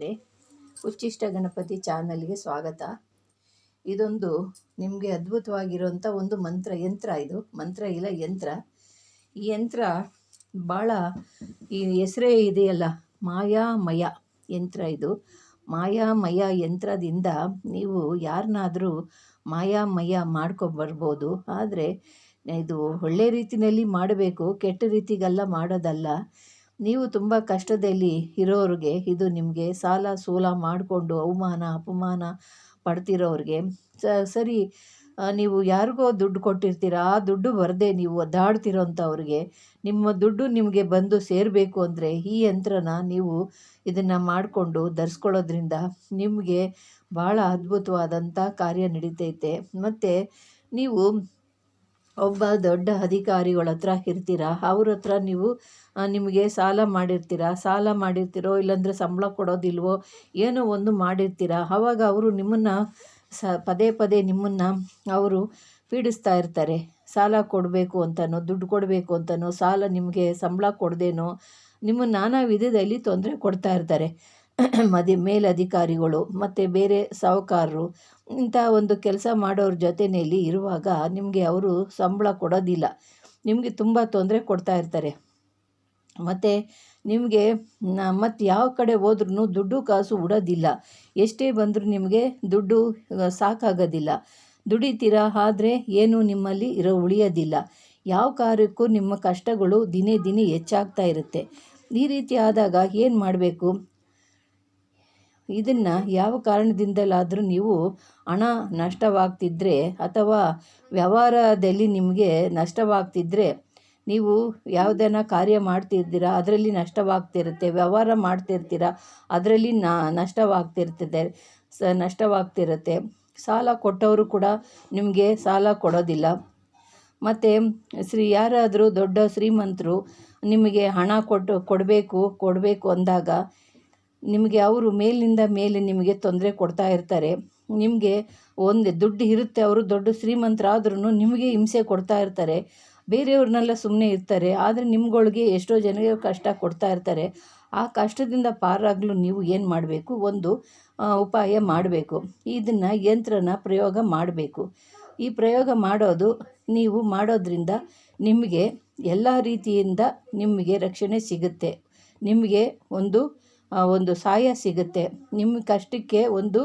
ಸ್ನೇಹಿತರೆ ಉಚ್ಚಿಷ್ಟ ಗಣಪತಿ ಚಾನಲ್ಗೆ ಸ್ವಾಗತ. ಇದೊಂದು ನಿಮಗೆ ಅದ್ಭುತವಾಗಿರುವಂಥ ಒಂದು ಮಂತ್ರ ಯಂತ್ರ ಇದು, ಮಂತ್ರ ಇಲ್ಲ, ಯಂತ್ರ. ಈ ಯಂತ್ರ ಭಾಳ ಈ ಹೆಸರೇ ಇದೆಯಲ್ಲ, ಮಾಯಾಮಯ ಯಂತ್ರ ಇದು. ಮಾಯಾಮಯ ಯಂತ್ರದಿಂದ ನೀವು ಯಾರನ್ನಾದರೂ ಮಾಯಾಮಯ ಮಾಡ್ಕೊಬರ್ಬೋದು. ಆದರೆ, ಇದು ಒಳ್ಳೆ ರೀತಿಯಲ್ಲಿ ಮಾಡಬೇಕು, ಕೆಟ್ಟ ರೀತಿಗೆಲ್ಲ ಮಾಡೋದಲ್ಲ. ನೀವು ತುಂಬ ಕಷ್ಟದಲ್ಲಿ ಇರೋರಿಗೆ ಇದು ನಿಮಗೆ ಸಾಲ ಸೂಲ ಮಾಡಿಕೊಂಡು ಅವಮಾನ, ಅಪಮಾನ ಪಡ್ತಿರೋರಿಗೆ ಸರಿ ನೀವು ಯಾರಿಗೋ ದುಡ್ಡು ಕೊಟ್ಟಿರ್ತೀರ, ಆ ದುಡ್ಡು ಬರದೆ ನೀವು ಒದ್ದಾಡ್ತಿರೋಂಥವ್ರಿಗೆ, ನಿಮ್ಮ ದುಡ್ಡು ನಿಮಗೆ ಬಂದು ಸೇರಬೇಕು ಅಂದರೆ ಈ ಯಂತ್ರನ ನೀವು ಇದನ್ನು ಮಾಡಿಕೊಂಡು ಧರಿಸ್ಕೊಳ್ಳೋದ್ರಿಂದ ನಿಮಗೆ ಭಾಳ ಅದ್ಭುತವಾದಂಥ ಕಾರ್ಯ ನಡೀತೈತೆ. ಮತ್ತು ನೀವು ಒಬ್ಬ ದೊಡ್ಡ ಅಧಿಕಾರಿಗಳ ಹತ್ರ ಇರ್ತೀರ? ಅವ್ರ ಹತ್ರ ನೀವು ನಿಮಗೆ ಸಾಲ ಮಾಡಿರ್ತೀರ? ಸಾಲ ಮಾಡಿರ್ತೀರೋ ಇಲ್ಲಾಂದರೆ ಸಂಬಳ ಕೊಡೋದಿಲ್ವೋ? ಏನೋ ಒಂದು ಮಾಡಿರ್ತೀರ? ಆವಾಗ ಅವರು ನಿಮ್ಮನ್ನು ಸ, ಪದೇ ಪದೇ ನಿಮ್ಮನ್ನು ಅವರು ಪೀಡಿಸ್ತಾ ಇರ್ತಾರೆ. ಸಾಲ ಕೊಡಬೇಕು ಅಂತನೋ, ದುಡ್ಡು ಕೊಡಬೇಕು ಅಂತನೋ, ಸಾಲ ನಿಮಗೆ ಸಂಬಳ ಕೊಡದೇನೋ ನಿಮ್ಮ ನಾನಾ ವಿಧದಲ್ಲಿ ತೊಂದರೆ ಕೊಡ್ತಾ ಇರ್ತಾರೆ. ಮದಿ, ಮೇಲಧಿಕಾರಿಗಳು ಮತ್ತು ಬೇರೆ ಸಾಹುಕಾರರು ಇಂಥ ಒಂದು ಕೆಲಸ ಮಾಡೋರ ಜೊತೆಯಲ್ಲಿ ಇರುವಾಗ ನಿಮಗೆ ಅವರು ಸಂಬಳ ಕೊಡೋದಿಲ್ಲ. ನಿಮಗೆ ತುಂಬ ತೊಂದರೆ ಕೊಡ್ತಾ ಇರ್ತಾರೆ. ಮತ್ತು ನಿಮಗೆ ಮತ್ತು ಯಾವ ಕಡೆ ಹೋದ್ರೂ ದುಡ್ಡು ಕಾಸು ಉಡೋದಿಲ್ಲ. ಎಷ್ಟೇ ಬಂದರೂ ನಿಮಗೆ ದುಡ್ಡು ಸಾಕಾಗೋದಿಲ್ಲ. ದುಡಿತೀರಾ ಆದರೆ ಏನು ನಿಮ್ಮಲ್ಲಿ ಇರೋ ಉಳಿಯೋದಿಲ್ಲ. ಯಾವ ಕಾರ್ಯಕ್ಕೂ ನಿಮ್ಮ ಕಷ್ಟಗಳು ದಿನೇ ದಿನೇ ಹೆಚ್ಚಾಗ್ತಾ ಇರುತ್ತೆ. ಈ ರೀತಿ ಆದಾಗ ಏನು ಮಾಡಬೇಕು? ಇದನ್ನು ಯಾವ ಕಾರಣದಿಂದಲಾದರೂ ನೀವು ಹಣ ನಷ್ಟವಾಗ್ತಿದ್ರೆ ಅಥವಾ ವ್ಯವಹಾರದಲ್ಲಿ ನಿಮಗೆ ನಷ್ಟವಾಗ್ತಿದ್ದರೆ ನೀವು ಯಾವುದನ್ನ ಕಾರ್ಯ ಮಾಡ್ತಿರ್ತೀರ ಅದರಲ್ಲಿ ನಷ್ಟವಾಗ್ತಿರುತ್ತೆ, ವ್ಯವಹಾರ ಮಾಡ್ತಿರ್ತೀರ, ಅದರಲ್ಲಿ ನಷ್ಟವಾಗ್ತಿರ್ತದೆ, ಸ, ನಷ್ಟವಾಗ್ತಿರುತ್ತೆ. ಸಾಲ ಕೊಟ್ಟವರು ಕೂಡ ನಿಮಗೆ ಸಾಲ ಕೊಡೋದಿಲ್ಲ. ಮತ್ತು ಶ್ರೀ, ಯಾರಾದರೂ ದೊಡ್ಡ ಶ್ರೀಮಂತರು ನಿಮಗೆ ಹಣ ಕೊಟ್ಟು, ಕೊಡಬೇಕು ಕೊಡಬೇಕು ಅಂದಾಗ ನಿಮಗೆ ಅವರು ಮೇಲಿಂದ ಮೇಲೆ ನಿಮಗೆ ತೊಂದರೆ ಕೊಡ್ತಾ ಇರ್ತಾರೆ. ನಿಮಗೆ ಒಂದು ದುಡ್ಡು ಇರುತ್ತೆ, ಅವರು ದೊಡ್ಡ ಶ್ರೀಮಂತರಾದ್ರೂ ನಿಮಗೆ ಹಿಂಸೆ ಕೊಡ್ತಾ ಇರ್ತಾರೆ. ಬೇರೆಯವ್ರನ್ನೆಲ್ಲ ಸುಮ್ಮನೆ ಇರ್ತಾರೆ, ಆದರೆ ನಿಮ್ಗಳಿಗೆ ಎಷ್ಟೋ ಜನರಿಗೆ ಕಷ್ಟ ಕೊಡ್ತಾ ಇರ್ತಾರೆ. ಆ ಕಷ್ಟದಿಂದ ಪಾರಾಗಲು ನೀವು ಏನು ಮಾಡಬೇಕು? ಒಂದು ಉಪಾಯ ಮಾಡಬೇಕು. ಇದನ್ನು ಯಂತ್ರನ ಪ್ರಯೋಗ ಮಾಡಬೇಕು. ಈ ಪ್ರಯೋಗ ಮಾಡೋದು ನೀವು ಮಾಡೋದ್ರಿಂದ ನಿಮಗೆ ಎಲ್ಲ ರೀತಿಯಿಂದ ನಿಮಗೆ ರಕ್ಷಣೆ ಸಿಗುತ್ತೆ. ನಿಮಗೆ ಒಂದು ಒಂದು ಸಹಾಯ ಸಿಗುತ್ತೆ. ನಿಮ್ಮ ಕಷ್ಟಕ್ಕೆ ಒಂದು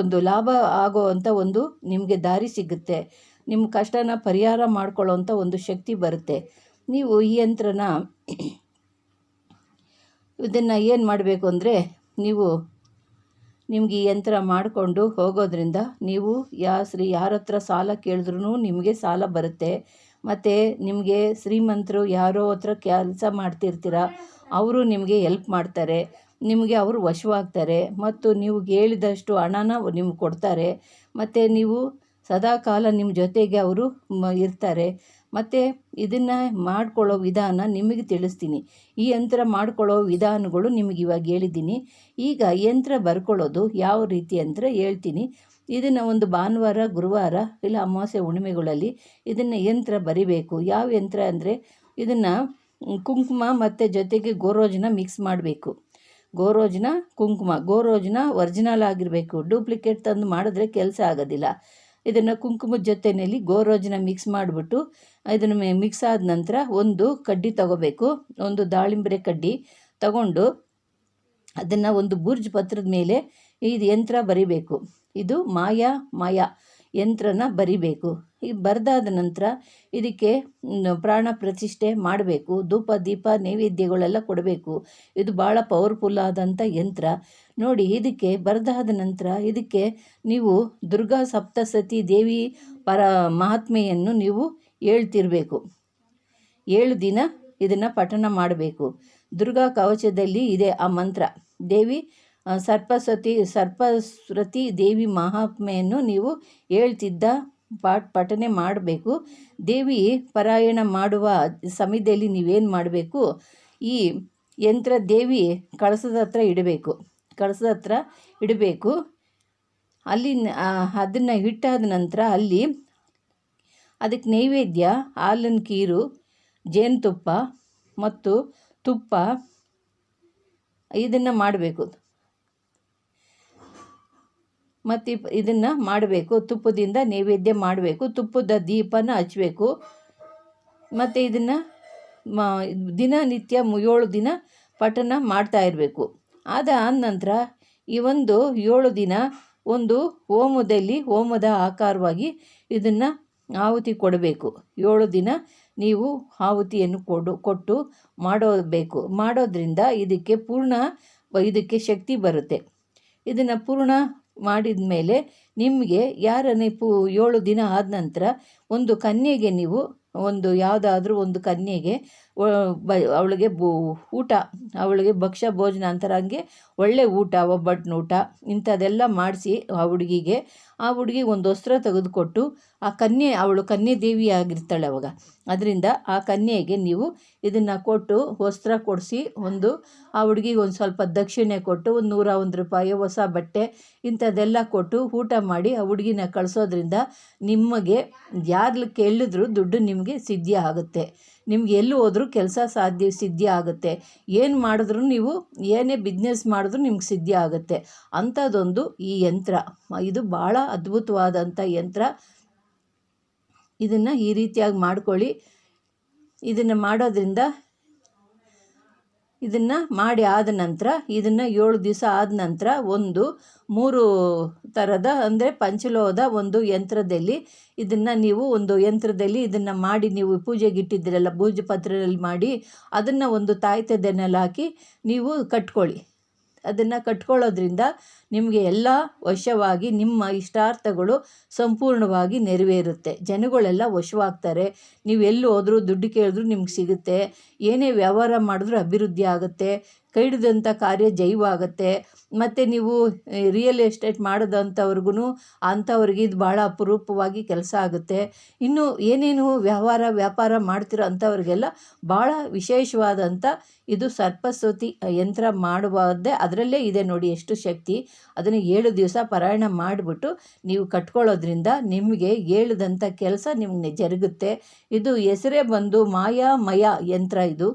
ಒಂದು ಲಾಭ ಆಗೋವಂಥ ಒಂದು ನಿಮಗೆ ದಾರಿ ಸಿಗುತ್ತೆ. ನಿಮ್ಮ ಕಷ್ಟನ ಪರಿಹಾರ ಮಾಡ್ಕೊಳ್ಳೋವಂಥ ಒಂದು ಶಕ್ತಿ ಬರುತ್ತೆ. ನೀವು ಈ ಯಂತ್ರನ ಇದನ್ನು ಏನು ಮಾಡಬೇಕು ಅಂದರೆ, ನೀವು ನಿಮ್ಗೆ ಈ ಯಂತ್ರ ಮಾಡಿಕೊಂಡು ಹೋಗೋದ್ರಿಂದ ನೀವು ಯಾ, ಶ್ರೀ ಯಾರ ಹತ್ರ ಸಾಲ ಕೇಳಿದ್ರೂ ನಿಮಗೆ ಸಾಲ ಬರುತ್ತೆ. ಮತ್ತು ನಿಮಗೆ ಶ್ರೀಮಂತರು ಯಾರೋ ಹತ್ರ ಕೆಲಸ ಮಾಡ್ತಿರ್ತೀರ, ಅವರು ನಿಮಗೆ ಎಲ್ಪ್ ಮಾಡ್ತಾರೆ, ನಿಮಗೆ ಅವರು ವಶವಾಗ್ತಾರೆ ಮತ್ತು ನೀವು ಹೇಳಿದಷ್ಟು ಹಣನ ನಿಮ್ಗೆ ಕೊಡ್ತಾರೆ, ಮತ್ತು ನೀವು ಸದಾಕಾಲ ನಿಮ್ಮ ಜೊತೆಗೆ ಅವರು ಇರ್ತಾರೆ. ಮತ್ತು ಇದನ್ನು ಮಾಡ್ಕೊಳ್ಳೋ ವಿಧಾನ ನಿಮಗೆ ತಿಳಿಸ್ತೀನಿ. ಈ ಯಂತ್ರ ಮಾಡ್ಕೊಳ್ಳೋ ವಿಧಾನಗಳು ನಿಮಗೆ ಇವಾಗ ಹೇಳಿದ್ದೀನಿ. ಈಗ ಯಂತ್ರ ಬರ್ಕೊಳ್ಳೋದು ಯಾವ ರೀತಿ ಅಂತ ಹೇಳ್ತೀನಿ. ಇದನ್ನು ಒಂದು ಭಾನುವಾರ, ಗುರುವಾರ ಇಲ್ಲ ಅಮಾವಾಸ್ಯೆ ಹುಣ್ಣಿಮೆಗಳಲ್ಲಿ ಇದನ್ನು ಯಂತ್ರ ಬರಿಬೇಕು. ಯಾವ ಯಂತ್ರ ಅಂದರೆ ಇದನ್ನು ಕುಂಕುಮ ಮತ್ತು ಜೊತೆಗೆ ಗೋರೋಜನ ಮಿಕ್ಸ್ ಮಾಡಬೇಕು. ಗೋರೋಜನ ಕುಂಕುಮ, ಗೋರೋಜನ ಒರಿಜಿನಲ್ ಆಗಿರಬೇಕು. ಡೂಪ್ಲಿಕೇಟ್ ತಂದು ಮಾಡಿದ್ರೆ ಕೆಲಸ ಆಗೋದಿಲ್ಲ. ಇದನ್ನು ಕುಂಕುಮದ ಜೊತೆಯಲ್ಲಿ ಗೋರೋಜನ ಮಿಕ್ಸ್ ಮಾಡಿಬಿಟ್ಟು ಇದನ್ನು ಮಿಕ್ಸ್ ಆದ ನಂತರ ಒಂದು ಕಡ್ಡಿ ತಗೋಬೇಕು. ಒಂದು ದಾಳಿಂಬರೆ ಕಡ್ಡಿ ತಗೊಂಡು ಅದನ್ನು ಒಂದು ಬುರ್ಜ್ ಪತ್ರದ ಮೇಲೆ ಇದು ಯಂತ್ರ ಬರಿಬೇಕು. ಇದು ಮಾಯಾ, ಮಾಯ ಯಂತ್ರನ ಬರಿಬೇಕು. ಈ ಬರೆದಾದ ನಂತರ ಇದಕ್ಕೆ ಪ್ರಾಣ ಪ್ರತಿಷ್ಠೆ ಮಾಡಬೇಕು. ಧೂಪ, ದೀಪ, ನೈವೇದ್ಯಗಳೆಲ್ಲ ಕೊಡಬೇಕು. ಇದು ಭಾಳ ಪವರ್ಫುಲ್ ಆದಂಥ ಯಂತ್ರ. ನೋಡಿ, ಇದಕ್ಕೆ ಬರೆದಾದ ನಂತರ ಇದಕ್ಕೆ ನೀವು ದುರ್ಗಾ ಸಪ್ತಸತಿ ದೇವಿ ಪರ ಮಹಾತ್ಮೆಯನ್ನು ನೀವು ಹೇಳ್ತಿರ್ಬೇಕು. ಏಳು ದಿನ ಇದನ್ನು ಪಠಣ ಮಾಡಬೇಕು. ದುರ್ಗಾ ಕವಚದಲ್ಲಿ ಇದೆ ಆ ಮಂತ್ರ. ದೇವಿ ಸರ್ಪಸತಿ ಸರ್ಪಸ್ವತಿ ದೇವಿ ಮಹಾತ್ಮೆಯನ್ನು ನೀವು ಹೇಳ್ತಿದ್ದ ಪಾಠ, ಪಠನೆ ಮಾಡಬೇಕು. ದೇವಿ ಪಾರಾಯಣ ಮಾಡುವ ಸಮಯದಲ್ಲಿ ನೀವೇನು ಮಾಡಬೇಕು? ಈ ಯಂತ್ರ ದೇವಿ ಕಳಸದ ಹತ್ರ ಇಡಬೇಕು. ಕಳಸದ ಹತ್ರ ಇಡಬೇಕು. ಅಲ್ಲಿ ಅದನ್ನು ಇಟ್ಟಾದ ನಂತರ ಅಲ್ಲಿ ಅದಕ್ಕೆ ನೈವೇದ್ಯ, ಹಾಲಿನ ಕೀರು, ಜೇನುತುಪ್ಪ ಮತ್ತು ತುಪ್ಪ ಇದನ್ನು ಮಾಡಬೇಕು. ಮತ್ತು ಇದನ್ನು ಮಾಡಬೇಕು. ತುಪ್ಪದಿಂದ ನೈವೇದ್ಯ ಮಾಡಬೇಕು. ತುಪ್ಪದ ದೀಪನ ಹಚ್ಚಬೇಕು ಮತ್ತು ಇದನ್ನು ದಿನನಿತ್ಯ ಏಳು ದಿನ ಪಠನ ಮಾಡ್ತಾ ಇರಬೇಕು. ಆದ ನಂತರ ಈ ಒಂದು ಏಳು ದಿನ ಒಂದು ಹೋಮದಲ್ಲಿ, ಹೋಮದ ಆಕಾರವಾಗಿ ಇದನ್ನು ಆಹುತಿ ಕೊಡಬೇಕು. ಏಳು ದಿನ ನೀವು ಆಹುತಿಯನ್ನು ಕೊಡು, ಕೊಟ್ಟು ಮಾಡೋಬೇಕು. ಮಾಡೋದ್ರಿಂದ ಇದಕ್ಕೆ ಪೂರ್ಣ, ಇದಕ್ಕೆ ಶಕ್ತಿ ಬರುತ್ತೆ. ಇದನ್ನು ಪೂರ್ಣ ಮಾಡಿದ ಮೇಲೆ ನಿಮಗೆ ಯಾರ ನೆಪು ಏಳು ದಿನ ಆದ ನಂತರ ಒಂದು ಕನ್ಯೆಗೆ ನೀವು, ಒಂದು ಯಾವುದಾದ್ರೂ ಒಂದು ಕನ್ಯೆಗೆ ಬ, ಅವಳಿಗೆ ಊಟ, ಅವಳಿಗೆ ಭಕ್ಷ್ಯ ಭೋಜನ ಅಂತಾರೆ ಹಂಗೆ ಒಳ್ಳೆ ಊಟ, ಒಬ್ಬಟ್ಟಿನ ಊಟ, ಇಂಥದ್ದೆಲ್ಲ ಮಾಡಿಸಿ ಆ ಹುಡುಗಿಗೆ ಆ ಹುಡುಗಿಗೆ ಒಂದು ವಸ್ತ್ರ ತೆಗೆದುಕೊಟ್ಟು ಆ ಕನ್ಯೆ, ಅವಳು ಕನ್ಯೆ ದೇವಿ ಆಗಿರ್ತಾಳೆ ಅವಾಗ. ಅದರಿಂದ ಆ ಕನ್ಯೆಗೆ ನೀವು ಇದನ್ನು ಕೊಟ್ಟು ವಸ್ತ್ರ ಕೊಡಿಸಿ ಒಂದು ಆ ಹುಡುಗಿಗೆ ಒಂದು ಸ್ವಲ್ಪ ದಕ್ಷಿಣೆ ಕೊಟ್ಟು ಒಂದು ನೂರ ಒಂದು ರೂಪಾಯಿ ಹೊಸ ಬಟ್ಟೆ ಇಂಥದ್ದೆಲ್ಲ ಕೊಟ್ಟು ಊಟ ಮಾಡಿ ಆ ಹುಡುಗಿನ ಕಳಿಸೋದ್ರಿಂದ ನಿಮಗೆ ಯಾರು ಕೇಳಿದ್ರು ದುಡ್ಡು ನಿಮಗೆ ಸಿದ್ಧಿ ಆಗುತ್ತೆ. ನಿಮ್ಗೆ ಎಲ್ಲಿ ಹೋದರೂ ಕೆಲಸ ಸಾಧ್ಯ, ಸಿದ್ಧಿ ಆಗುತ್ತೆ. ಏನು ಮಾಡಿದ್ರು ನೀವು ಏನೇ ಬಿಸ್ನೆಸ್ ಮಾಡಿದ್ರು ನಿಮ್ಗೆ ಸಿದ್ಧಿ ಆಗುತ್ತೆ. ಅಂಥದ್ದೊಂದು ಈ ಯಂತ್ರ. ಇದು ಭಾಳ ಅದ್ಭುತವಾದಂಥ ಯಂತ್ರ. ಇದನ್ನು ಈ ರೀತಿಯಾಗಿ ಮಾಡ್ಕೊಳ್ಳಿ. ಇದನ್ನು ಮಾಡೋದ್ರಿಂದ ಇದನ್ನು ಮಾಡಿ ಆದ ನಂತರ, ಇದನ್ನು ಏಳು ದಿವಸ ಆದ ನಂತರ ಒಂದು ಮೂರು ಥರದ ಅಂದರೆ ಪಂಚಲೋಹದ ಒಂದು ಯಂತ್ರದಲ್ಲಿ ಇದನ್ನು ನೀವು ಒಂದು ಯಂತ್ರದಲ್ಲಿ ಇದನ್ನು ಮಾಡಿ ನೀವು ಪೂಜೆಗೆ ಇಟ್ಟಿದ್ದೀರಲ್ಲ ಪೂಜೆ ಪತ್ರದಲ್ಲಿ ಮಾಡಿ ಅದನ್ನು ಒಂದು ತಾಯ್ತದನ್ನೆಲ್ಲ ಹಾಕಿ ನೀವು ಕಟ್ಕೊಳ್ಳಿ. ಅದನ್ನು ಕಟ್ಕೊಳ್ಳೋದ್ರಿಂದ ನಿಮಗೆ ಎಲ್ಲ ವಶವಾಗಿ ನಿಮ್ಮ ಇಷ್ಟಾರ್ಥಗಳು ಸಂಪೂರ್ಣವಾಗಿ ನೆರವೇರುತ್ತೆ. ಜನಗಳೆಲ್ಲ ವಶವಾಗ್ತಾರೆ. ನೀವು ಎಲ್ಲಿ ಹೋದರೂ ದುಡ್ಡು ಕೇಳಿದ್ರು ನಿಮ್ಗೆ ಸಿಗುತ್ತೆ. ಏನೇ ವ್ಯವಹಾರ ಮಾಡಿದ್ರೂ ಅಭಿವೃದ್ಧಿ ಆಗುತ್ತೆ. ಕೈಡಿದಂಥ ಕಾರ್ಯ ಜೈವಾಗುತ್ತೆ. ಮತ್ತು ನೀವು ರಿಯಲ್ ಎಸ್ಟೇಟ್ ಮಾಡೋದಂಥವ್ರಿಗೂ ಅಂಥವ್ರಿಗೆ ಇದು ಭಾಳ ಅಪರೂಪವಾಗಿ ಕೆಲಸ ಆಗುತ್ತೆ. ಇನ್ನು ಏನೇನು ವ್ಯವಹಾರ, ವ್ಯಾಪಾರ ಮಾಡ್ತಿರೋ ಅಂಥವ್ರಿಗೆಲ್ಲ ಭಾಳ ವಿಶೇಷವಾದಂಥ ಇದು ಸರ್ಪಸ್ವತಿ ಯಂತ್ರ ಮಾಡುವುದೇ ಅದರಲ್ಲೇ ಇದೆ ನೋಡಿ ಎಷ್ಟು ಶಕ್ತಿ. ಅದನ್ನು ಏಳು ದಿವಸ ಪಾರಾಯಣ ಮಾಡಿಬಿಟ್ಟು ನೀವು ಕಟ್ಕೊಳ್ಳೋದ್ರಿಂದ ನಿಮಗೆ ಹೇಳಿದಂಥ ಕೆಲಸ ನಿಮಗೆ ಜರುಗುತ್ತೆ. ಇದು ಹೆಸರೇ ಬಂದು ಮಾಯಾ ಮಾಯಾಮಯ ಯಂತ್ರ ಇದು.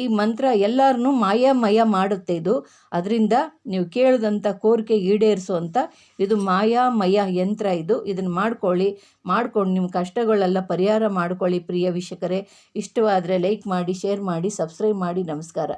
ಈ ಮಂತ್ರ ಎಲ್ಲರನ್ನೂ ಮಾಯಾಮಯ ಮಾಡುತ್ತೆ ಇದು. ಅದರಿಂದ ನೀವು ಕೇಳಿದಂಥ ಕೋರಿಕೆ ಈಡೇರಿಸುವಂಥ ಇದು ಮಾಯಾಮಯ ಯಂತ್ರ ಇದು. ಇದನ್ನು ಮಾಡ್ಕೊಳ್ಳಿ, ಮಾಡ್ಕೊಂಡು ನಿಮ್ಮ ಕಷ್ಟಗಳೆಲ್ಲ ಪರಿಹಾರ ಮಾಡ್ಕೊಳ್ಳಿ ಪ್ರಿಯ ವೀಕ್ಷಕರೇ. ಇಷ್ಟವಾದರೆ ಲೈಕ್ ಮಾಡಿ ಶೇರ್ ಮಾಡಿ ಸಬ್ಸ್ಕ್ರೈಬ್ ಮಾಡಿ. ನಮಸ್ಕಾರ.